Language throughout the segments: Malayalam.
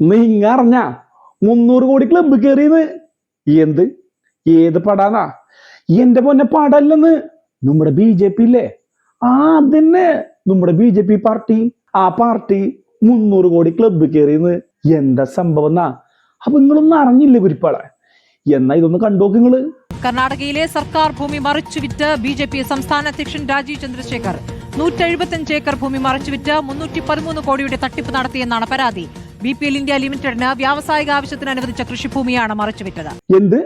നിങ്ങ അറിഞ്ഞ മുന്നൂറ് കോടി ക്ലബ്ബ് കയറിയെന്ന് എന്ത്? ഏത് പടാന്നാ? എന്റെ പൊന്നെ പടല്ലെന്ന്. നമ്മുടെ ബി ജെ പി ഇല്ലേ? ആ തന്നെ നമ്മുടെ ബി ജെ പി പാർട്ടി ആ പാർട്ടി മുന്നൂറ് കോടി ക്ലബ്ബ് കയറിയെന്ന് എന്താ സംഭവം എന്നാ അപ്പൊ നിങ്ങളൊന്നും അറിഞ്ഞില്ലേ പുരിപ്പാളെ എന്നാ ഇതൊന്ന് കണ്ടോക്ക് നിങ്ങൾ. കർണാടകയിലെ സർക്കാർ ഭൂമി മറിച്ചുവിറ്റ് ബി ജെ പി സംസ്ഥാന അധ്യക്ഷൻ രാജീവ് ചന്ദ്രശേഖർ. നൂറ്റി എഴുപത്തിയഞ്ച് ഏക്കർ ഭൂമി മറിച്ചുവിറ്റ് മുന്നൂറ്റി പതിമൂന്ന് കോടിയുടെ തട്ടിപ്പ് നടത്തിയെന്നാണ് പരാതി. ബി പി എൽ ഇന്ത്യ ലിമിറ്റഡിന് വ്യാവസായിക ആവശ്യത്തിന് അനുവദിച്ച കൃഷിഭൂമിയാണ് മറച്ചുവിറ്റത്. എന്ത്?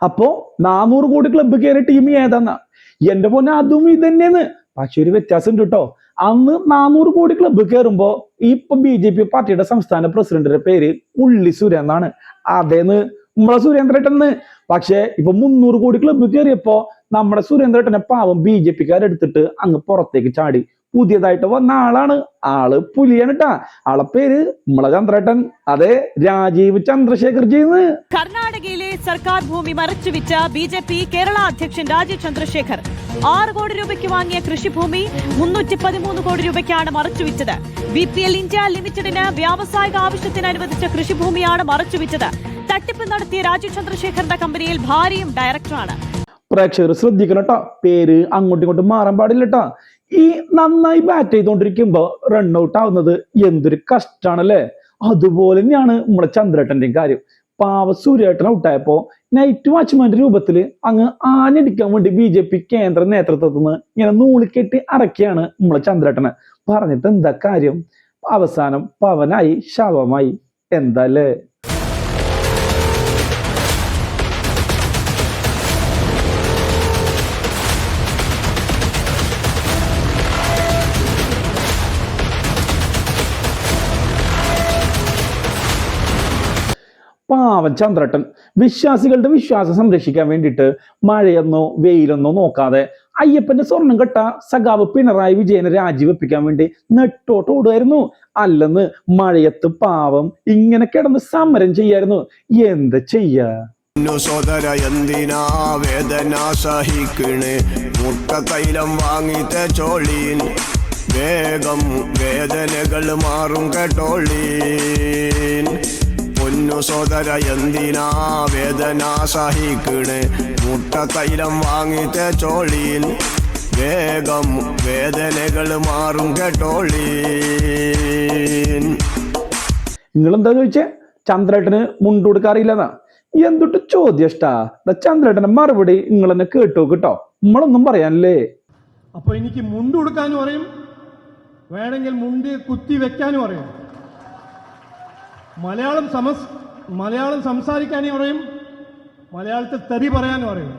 അപ്പോ നാനൂറ് കോടി ക്ലബ്ബ് കയറിയ ടീം ഏതാന്ന? എന്റെ പോലെ അതും ഇതന്നെയാണ്. പക്ഷെ ഒരു വ്യത്യാസം ഉണ്ട് കേട്ടോ അന്ന് നാനൂറ് കോടി ക്ലബ്ബ് കയറുമ്പോ ഇപ്പൊ ബി ജെ പി പാർട്ടിയുടെ സംസ്ഥാന പ്രസിഡന്റിന്റെ പേര് ഉള്ളി സുരേന്ദ്രാണ് അതേന്ന് നമ്മളെ സുരേന്ദ്രേട്ടന്ന് പക്ഷേ ഇപ്പൊ മുന്നൂറ് കോടി ക്ലബ്ബ് കയറിയപ്പോ നമ്മുടെ സുരേന്ദ്രേട്ടനെ പാവം ബി ജെ പിക്കാരെടുത്തിട്ട് അങ്ങ് പുറത്തേക്ക് ചാടി. പുതിയതായിട്ട് വന്ന ആളാണ്. ആൾ പുലിയാണ് ട്ടാ. ആളെ പേര് നമ്മളെ ചന്ദ്രേട്ടൻ അതെ രാജീവ് ചന്ദ്രശേഖർ ചെയ്യുന്നത് കർണാടകയിലെ സർക്കാർ ഭൂമി മറച്ചുവിറ്റ ബി ജെ പി കേരള അധ്യക്ഷൻ രാജീവ് ചന്ദ്രശേഖർ ആറ് കോടി രൂപയ്ക്ക് വാങ്ങിയ കൃഷിഭൂമി മുന്നൂറ്റി പതിമൂന്ന് കോടി രൂപയ്ക്കാണ് മറച്ചുവിറ്റത് ബി പി എൽ ഇന്ത്യ ലിമിറ്റഡിന് വ്യാവസായിക ആവശ്യത്തിന് അനുവദിച്ച കൃഷിഭൂമിയാണ് മറച്ചുവിറ്റത് തട്ടിപ്പ് നടത്തിയ രാജീവ് ചന്ദ്രശേഖറിന്റെ കമ്പനിയിൽ ഭാര്യയും ഡയറക്ടറാണ് പ്രേക്ഷകർ ശ്രദ്ധിക്കണം കേട്ടോ പേര് അങ്ങോട്ടും ഇങ്ങോട്ടും മാറാൻ പാടില്ല കേട്ടോ ഈ നന്നായി ബാറ്റ് ചെയ്തുകൊണ്ടിരിക്കുമ്പോൾ ഔട്ട് ആവുന്നത് എന്തൊരു കഷ്ടമാണല്ലേ അതുപോലെ തന്നെയാണ് നമ്മുടെ ചന്ദ്രേട്ടന്റെയും കാര്യം. പാവ സൂര്യേട്ടൻ ഔട്ടായപ്പോ നൈറ്റ് വാച്ച്മാന്റെ രൂപത്തിൽ അങ്ങ് ആഞ്ഞടിക്കാൻ വേണ്ടി ബി ജെ പി കേന്ദ്ര നേതൃത്വത്തിൽ നിന്ന് ഇങ്ങനെ നൂലിക്കെട്ടി അടക്കിയാണ് നമ്മളെ ചന്ദ്രേട്ടനെ. പറഞ്ഞിട്ട് എന്താ കാര്യം? അവസാനം പവനായി ശവമായി. എന്താ പാവൻ ചന്ദ്രട്ടൻ. വിശ്വാസികളുടെ വിശ്വാസം സംരക്ഷിക്കാൻ വേണ്ടിയിട്ട് മഴയെന്നോ വെയിലെന്നോ നോക്കാതെ അയ്യപ്പന്റെ സ്വർണം കെട്ട സഖാവ് പിണറായി വിജയനെ രാജിവെപ്പിക്കാൻ വേണ്ടി നെട്ടോട്ട് ഓടുമായിരുന്നു അല്ലെന്ന് മഴയത്ത് പാവം ഇങ്ങനെ കിടന്ന് സമരം ചെയ്യായിരുന്നു. എന്ത് ചെയ്യാ? സോദര എന്തിനാ വേദന സഹിക്കണേ? മുട്ട തൈലം ചോളീൻ. വേഗം വേദനകൾ മാറും കേട്ടോളീൻ. പൊന്നു സോദര എന്തിനാ വേദന സഹിക്കണ്? മുട്ട തൈലം വാങ്ങിത്തെ ചോളിയിൽ വേഗം വേദനകൾ മാറും കേട്ടോളി നിങ്ങൾ എന്താ ചോദിച്ചേ? ചന്ദ്രേട്ടന് മുണ്ടുകൊടുക്കാറില്ലെന്നാ എന്തൊട്ട് ചോദ്യം ഇഷ്ടാ? ചന്ദ്രേട്ടന്റെ മറുപടി നിങ്ങൾ എന്നെ കേട്ടു കേട്ടോ. നമ്മളൊന്നും പറയാനല്ലേ? അപ്പൊ എനിക്ക് മുണ്ട് കൊടുക്കാനും അറിയും. വേണമെങ്കിൽ മുണ്ട് കുത്തി വെക്കാനും അറിയാം. മലയാളം സമസ് മലയാളം സംസാരിക്കാനേ പറയും മലയാളത്തിൽ തെറി പറയാനും പറയും.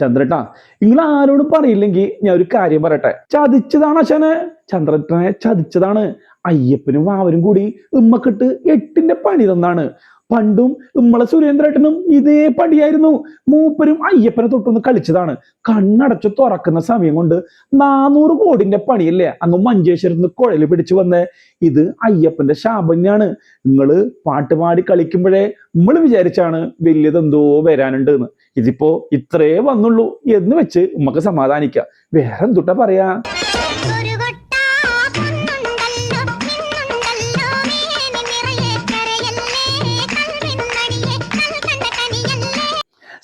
ചന്ദ്രട്ടാ നിങ്ങൾ ആരോടും പറയില്ലെങ്കിൽ ഞാൻ ഒരു കാര്യം പറയട്ടെ. ചതിച്ചതാണ് അച്ഛനെ ചന്ദ്രട്ടനെ ചതിച്ചതാണ്. അയ്യപ്പനും വാവരും കൂടി ഉമ്മക്കിട്ട് എട്ടിന്റെ പണി തന്നാണ്. പണ്ടും നമ്മളെ സുരേന്ദ്രേട്ടനും ഇതേ പടിയായിരുന്നു. മൂപ്പരും അയ്യപ്പനെ തൊട്ടൊന്ന് കളിച്ചതാണ്. കണ്ണടച്ച് തുറക്കുന്ന സമയം കൊണ്ട് നാനൂറ് കോടിന്റെ പണിയല്ലേ? അങ്ങ് മഞ്ചേശ്വരത്ത് നിന്ന് കുഴൽ പിടിച്ചു വന്നേ. ഇത് അയ്യപ്പന്റെ ശാപന്യാണ്. നിങ്ങൾ പാട്ടുപാടി കളിക്കുമ്പോഴേ നമ്മൾ വിചാരിച്ചാണ് വലിയതെന്തോ വരാനുണ്ട് ഇതിപ്പോ ഇത്രേ വന്നുള്ളൂ എന്ന് വെച്ച് നമുക്ക് സമാധാനിക്കാം. വേറെ എന്തുട്ടാ പറയാ?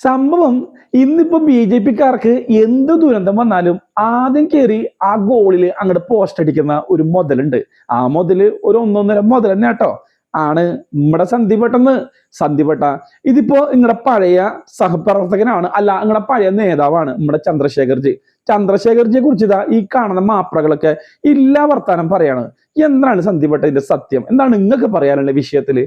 സംഭവം ഇന്നിപ്പോ ബി ജെ പിക്കാർക്ക് എന്ത് ദുരന്തം വന്നാലും ആദ്യം കയറി ആ ഗോളിൽ അങ്ങോട്ട് പോസ്റ്റ് അടിക്കുന്ന ഒരു മുതലുണ്ട്. ആ മുതൽ ഒരു ഒന്നൊന്നര മുതൽ തന്നെ കേട്ടോ. ആണ് നമ്മുടെ സന്ധിപെട്ടെന്ന് സന്ധിപെട്ട ഇതിപ്പോ നിങ്ങളുടെ പഴയ സഹപ്രവർത്തകനാണ്. അല്ല നിങ്ങളുടെ പഴയ നേതാവാണ് നമ്മുടെ ചന്ദ്രശേഖർജി. ചന്ദ്രശേഖർജിയെ കുറിച്ച് ഇതാ ഈ കാണുന്ന മാപ്രകളൊക്കെ ഇല്ലാ വർത്താനം പറയാണ്. എന്താണ് സന്ധിപെട്ടതിന്റെ സത്യം? എന്താണ് നിങ്ങൾക്ക് പറയാനുള്ള വിഷയത്തിൽ?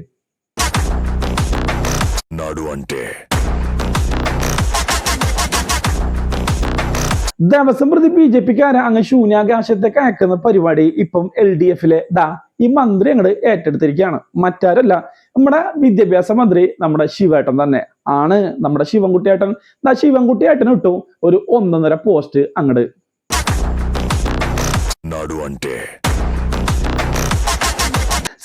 ദേവസ്വംപ്രതി ബി ജെ പിക്കാരെ അങ്ങ് ശൂന്യാകാശത്തെ കയക്കുന്ന പരിപാടി ഇപ്പം എൽ ഡി എഫിലെ ദാ ഈ മന്ത്രി അങ്ങോട്ട് ഏറ്റെടുത്തിരിക്കുകയാണ്. മറ്റാരല്ല നമ്മുടെ വിദ്യാഭ്യാസ മന്ത്രി നമ്മുടെ ശിവേട്ടൻ തന്നെ ആണ്. നമ്മുടെ ശിവൻകുട്ടിയേട്ടൻ. ദാ ശിവൻകുട്ടിയേട്ടന് ഇട്ടു ഒരു ഒന്നൊന്നര പോസ്റ്റ് അങ്ങോട്ട്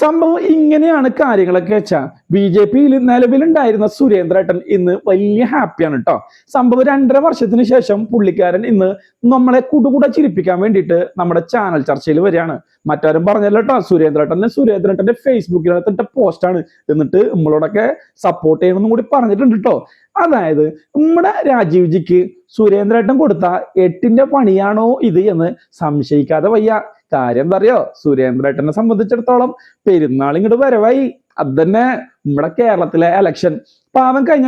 സംഭവം ഇങ്ങനെയാണ് കാര്യങ്ങളൊക്കെ വെച്ചാൽ ബി ജെ പിയിൽ നിലവിലുണ്ടായിരുന്ന സുരേന്ദ്രേട്ടൻ ഇന്ന് വലിയ ഹാപ്പിയാണ് കേട്ടോ സംഭവം രണ്ടര വർഷത്തിന് ശേഷം പുള്ളിക്കാരൻ ഇന്ന് നമ്മളെ കുടുകൂടെ ചിരിപ്പിക്കാൻ വേണ്ടിയിട്ട് നമ്മുടെ ചാനൽ ചർച്ചയിൽ വരികയാണ്. മറ്റാരും പറഞ്ഞല്ലോ കേട്ടോ സുരേന്ദ്രേട്ടന്റെ സുരേന്ദ്രേട്ടന്റെ ഫേസ്ബുക്കിനകത്തിട്ട പോസ്റ്റാണ് എന്നിട്ട് നമ്മളോടൊക്കെ സപ്പോർട്ട് ചെയ്യണമെന്നും കൂടി പറഞ്ഞിട്ടുണ്ട് കേട്ടോ അതായത് നമ്മുടെ രാജീവ് ജിക്ക് സുരേന്ദ്രേട്ടൻ കൊടുത്ത എട്ടിന്റെ പണിയാണോ ഇത് എന്ന് സംശയിക്കാതെ വയ്യ. കാര്യം എന്താ അറിയോ സുരേന്ദ്രേട്ടനെ സംബന്ധിച്ചിടത്തോളം പെരുന്നാൾ ഇങ്ങോട്ട് വരവായി. അത് തന്നെ നമ്മുടെ കേരളത്തിലെ എലക്ഷൻ പാവം കഴിഞ്ഞ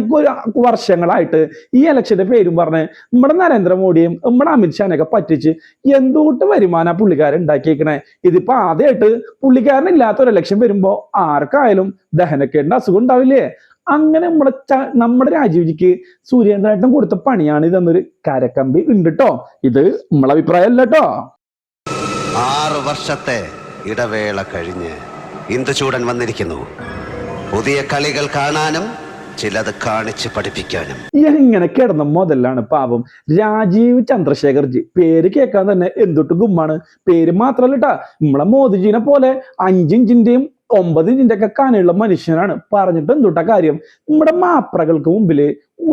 വർഷങ്ങളായിട്ട് ഈ ഇലക്ഷന്റെ പേരും പറഞ്ഞ് നമ്മുടെ നരേന്ദ്രമോദിയും നമ്മുടെ അമിത്ഷാനെയൊക്കെ പറ്റിച്ച് എന്തുകൊണ്ട് വരുമാന പുള്ളിക്കാരൻ ഉണ്ടാക്കിയേക്കണേ? ഇതിപ്പോ ആദ്യമായിട്ട് പുള്ളിക്കാരൻ ഇല്ലാത്ത ഒരു ഇലക്ഷൻ വരുമ്പോ ആർക്കായാലും ദഹനക്കേണ്ട അസുഖം ഉണ്ടാവില്ലേ? അങ്ങനെ നമ്മുടെ നമ്മുടെ രാജീവ്ജിക്ക് സൂര്യേന്ദ്രനായിട്ടും കൊടുത്ത പണിയാണ് ഇതെന്നൊരു കരക്കമ്പി ഉണ്ട് കേട്ടോ ഇത് നമ്മളെ അഭിപ്രായം അല്ല കേട്ടോ ആറ് വർഷത്തെ ഇടവേള കഴിഞ്ഞ് ഇന്ദുചൂടൻ വന്നിരിക്കുന്നു. പുതിയ കളികൾ കാണാനും ചിലത് കാണിച്ച് പഠിപ്പിക്കാനും. എങ്ങനെ കിടന്ന മുതലാണ് പാവം രാജീവ് ചന്ദ്രശേഖർജി. പേര് കേൾക്കാൻ തന്നെ എന്തൊട്ട് ഗുമ്മാണ്. പേര് മാത്രല്ല കേട്ടാ നമ്മളെ മോദിജീനെ പോലെ അഞ്ചിഞ്ചിന്റെയും ഒമ്പത് ഇഞ്ചിന്റെ ഒക്കെ കനയുള്ള മനുഷ്യനാണ്. പറഞ്ഞിട്ട് എന്തുട്ട കാര്യം? നമ്മുടെ മാപ്രകൾക്ക് മുമ്പിൽ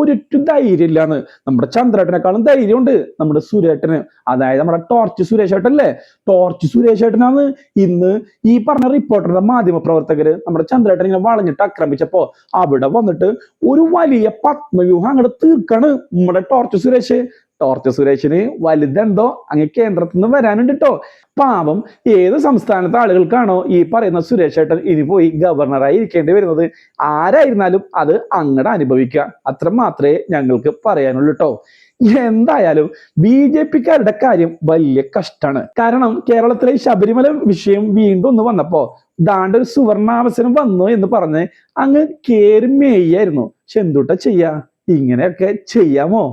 ഒരിറ്റു ധൈര്യം ഇല്ലാന്ന് നമ്മുടെ ചന്ദ്രേട്ടനെക്കാളും ധൈര്യമുണ്ട് നമ്മുടെ സുരേട്ടന്. അതായത് നമ്മുടെ ടോർച്ച് സുരേഷ് ഏട്ടല്ലേ ടോർച്ച് സുരേഷ് ഏട്ടനാണ് ഇന്ന് ഈ പറഞ്ഞ റിപ്പോർട്ടറുടെ മാധ്യമ പ്രവർത്തകര് നമ്മുടെ ചന്ദ്രേട്ടൻ ഇങ്ങനെ വളഞ്ഞിട്ട് ആക്രമിച്ചപ്പോ അവിടെ വന്നിട്ട് ഒരു വലിയ പത്മവ്യൂഹം അങ്ങോട്ട് തീർക്കാണ് നമ്മുടെ ടോർച്ച് സുരേഷ്. ടോർച്ച് സുരേഷിന് വലുതെന്തോ അങ്ങ് കേന്ദ്രത്തിൽ നിന്ന് വരാനുണ്ട് കേട്ടോ പാവം ഏത് സംസ്ഥാനത്തെ ആളുകൾക്കാണോ ഈ പറയുന്ന സുരേഷ് ഏട്ടൻ ഇനി പോയി ഗവർണറായി ഇരിക്കേണ്ടി വരുന്നത്? ആരായിരുന്നാലും അത് അങ്ങടെ അനുഭവിക്കുക. അത്ര മാത്രമേ ഞങ്ങൾക്ക് പറയാനുള്ളൂ കേട്ടോ എന്തായാലും ബി ജെ പിക്കാരുടെ കാര്യം വലിയ കഷ്ടാണ്. കാരണം കേരളത്തിലെ ശബരിമല വിഷയം വീണ്ടും ഒന്ന് വന്നപ്പോ ദാണ്ട് ഒരു സുവർണാവസരം വന്നു എന്ന് പറഞ്ഞ് അങ്ങ് കേറി മേയായിരുന്നു പക്ഷെ എന്തുട്ടാ ചെയ്യാ? ഇങ്ങനെയൊക്കെ ചെയ്യാമോ?